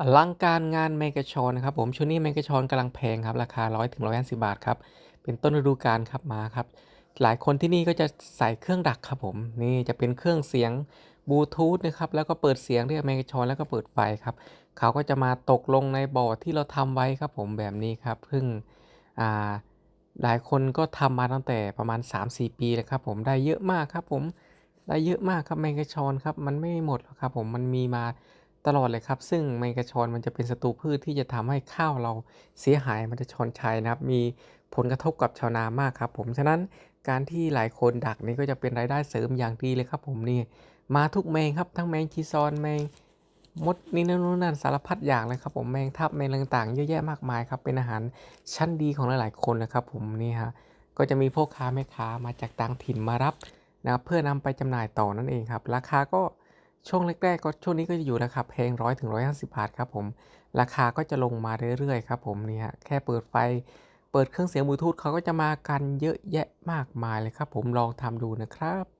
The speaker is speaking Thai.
อลังการงานเมกะชอนนะครับผมช่วงนี้เมกะชอนกำลังแพงครับ ราคา 100ถึง150 บาทครับ เป็นต้นฤดูกาลครับมาครับ หลายคนที่นี่ก็จะใส่เครื่องดักครับผม นี่จะเป็นเครื่องเสียงบลูทูธนะครับ แล้วก็เปิดเสียงเรียกเมกะชอนแล้วก็เปิดไฟครับ เขาก็จะมาตกลงในบ่อที่เราทำไว้ครับผมแบบนี้ครับเพิ่งอ่าหลายคนก็ทำมาตั้งแต่ประมาณ 3-4 ปีเลยครับผมได้เยอะมากครับผมได้เยอะมากครับแมกะชอนครับมันไม่หมดหรอกครับผมมันมีมา ตลอดเลยครับ ซึ่งแมงกะชอนมันจะเป็นศัตรูพืชที่จะทำให้ข้าวเราเสียหายมันจะชอนชัยนะครับ มีผลกระทบกับชาวนามากครับ ผมฉะนั้นการที่หลายคนดักนี่ก็จะเป็นรายได้เสริมอย่างดีเลยครับ ผมนี่มาทุกแมงครับทั้งแมงชีซอนแมงมดนี่นั่นนู่นนั่นสารพัดอย่างเลยครับผมแมงทับแมงต่างๆเยอะแยะมากมายครับเป็นอาหารชั้นดีของหลายๆคนนะครับ ผมนี่ฮะก็จะมีพ่อค้าแม่ค้ามาจากต่างถิ่นมารับนะครับเพื่อนำไปจำหน่ายต่อนั่นเองครับ ราคาก็ ช่วงแรกๆก็ช่วงนี้ก็จะอยู่ราคาแพงร้อยถึงร้อยห้าสิบบาทครับผม ราคาก็จะลงมาเรื่อยๆครับผมนี่ฮะแค่เปิดไฟ เปิดเครื่องเสียงบลูทูธเขาก็จะมากันเยอะแยะมากมายเลยครับผมลองทำดูนะครับ